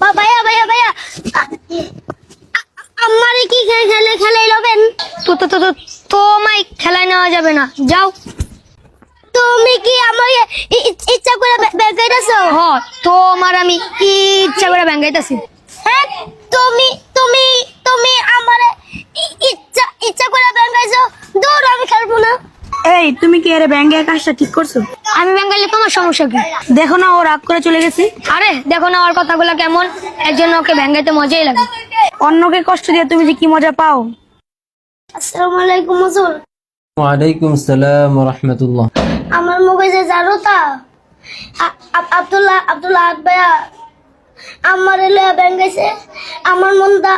ভাইয়া ভাইয়া ভাইয়া। আমারে কি খেলে খেলে লবেন? তো তো তো তো তোমায় খেলায় নেওয়া যাবে না। যাও। তুমি কি ই- ইচ্ছা করে বেগাইতেছো হ তোমার আমি ইচ্ছা করে ব্যাঙ্গাইতেছি হ্যাঁ তুমি তুমি তুমি আমার ইচ্ছা ইচ্ছা করে বেগাইছো দূর আমি খেলব না। এই তুমি কি এর ব্যাঙ্গে কাজটা ঠিক করছ? আমি তোমার সমস্যা কি? দেখো না ও রাগ করে চলে গেছে। আরে দেখো না ওর কথাগুলো কেমন? এর জন্য ওকে ব্যাঙ্গাইতে মজাই লাগে। অন্যকে কষ্ট দিয়ে তুমি যে কি মজা পাও? আসসালামু আলাইকুম হুজুর। ওয়ালাইকুম সালাম রহমতুল্লাহ। আমার মগজে জানো তা? আ- আ- আব্দুল্লাহ আব্দুল্লাহ আমার এলে ব্যাঙ্গাইছে। আমার মনটা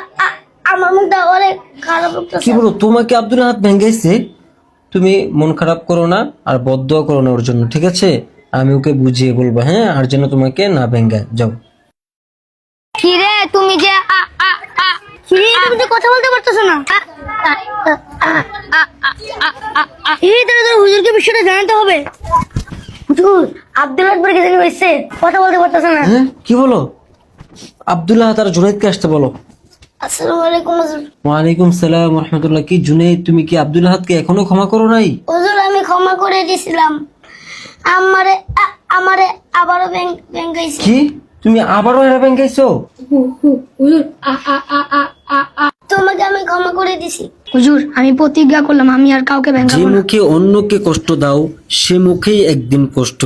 আমার মুখটা অনেক খারাপ কি বলো তোমাকে আব্দুল হাত ভেঙ্গেছে তুমি মন খারাপ করো না আর বদয়া করো না ওর জন্য ঠিক আছে? আমি ওকে বুঝিয়ে বলব হ্যাঁ? আর যেন তোমাকে না ভেঙ্গায় যাও। তুমি যে আ আ আ কি? তুমি কথা বলতে পারতেছো না। এই তাহলে তোর হুজুরকে বিষয়টা জানাতে হবে। হুজুর আব্দুল্লাহ আকবর কি জানি হয়েছে? কথা বলতে পারতেছে না। হ্যাঁ? কি বলো? আব্দুল্লাহ তার জুনাইদকে আসতে বলো। আসসালামু আলাইকুম হুজুর। ওয়ালাইকুম সালাম রহমতুল্লাহ কি জুনাইদ তুমি কি হাতকে এখনও ক্ষমা করো নাই? হুজুর আমি ক্ষমা করে দিয়েছিলাম আমারে আ- আমারে আবারও ব্যাংক ব্যাংকাইছে কি? তুমি আবারও এরা ভেঙ্গাইছো তোমাকে আমি ক্ষমা করে দিছি। হুজুর আমি প্রতিজ্ঞা করলাম আমি আর কাউকে যে ব্যাঙ্গাবো মুখে অন্যকে কষ্ট দাও সে মুখেই একদিন কষ্ট